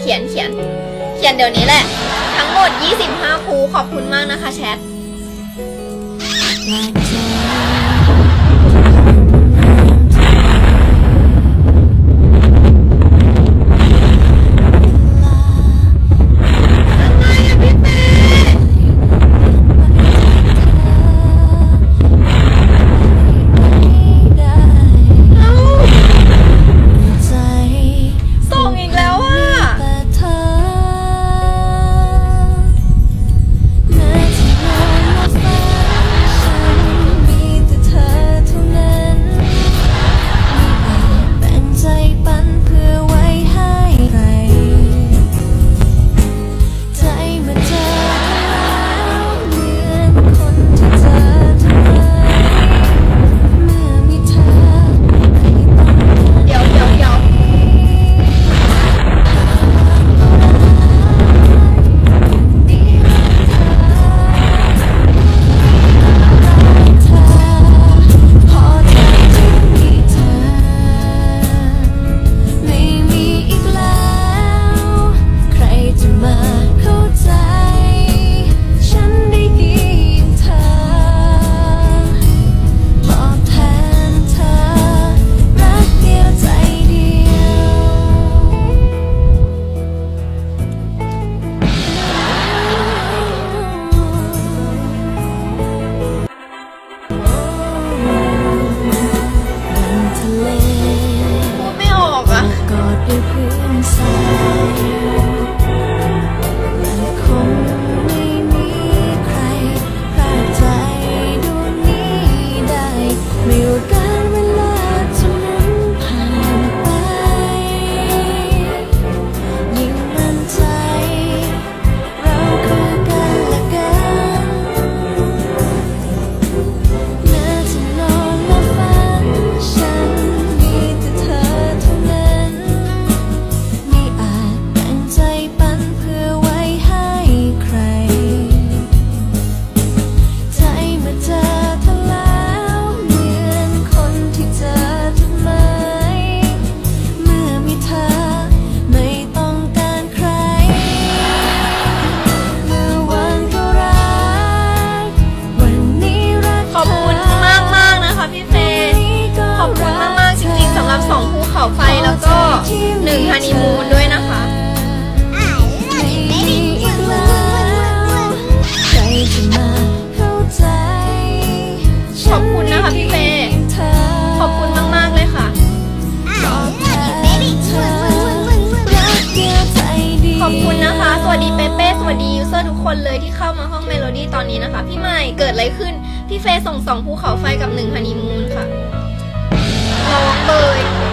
เขียนเขียน เขียนเดี๋ยวนี้แหละ ทั้งหมด 25ภูขอบคุณมากนะคะแชท กอ หนึ่งฮันนีมูนด้วยนะคะใครจะมาเข้าใจขอบคุณนะคะพี่เฟย์ขอบคุณมากๆเลยค่ะ ขอบคุณนะคะ สวัสดีเปเป้สวัสดียูเซอร์ทุกคนเลยที่เข้ามาห้องเมโลดี้ตอนนี้นะคะ พี่ใหม่เกิดอะไรขึ้น พี่เฟย์ส่งสองภูเขาไฟกับหนึ่งฮันนีมูนค่ะร้องเลย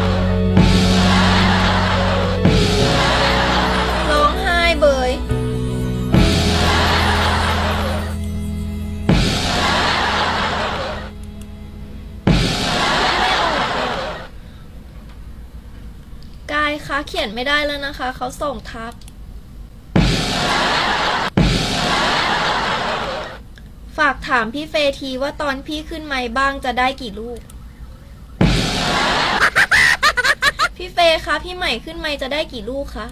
คะเขียนไม่ได้แล้วนะคะ เขาส่งทับ ฝากถามพี่เฟทีว่าตอนพี่ขึ้นไม้บ้างจะได้กี่ลูก พี่เฟยคะพี่ใหม่ขึ้นไม้จะได้กี่ลูกคะ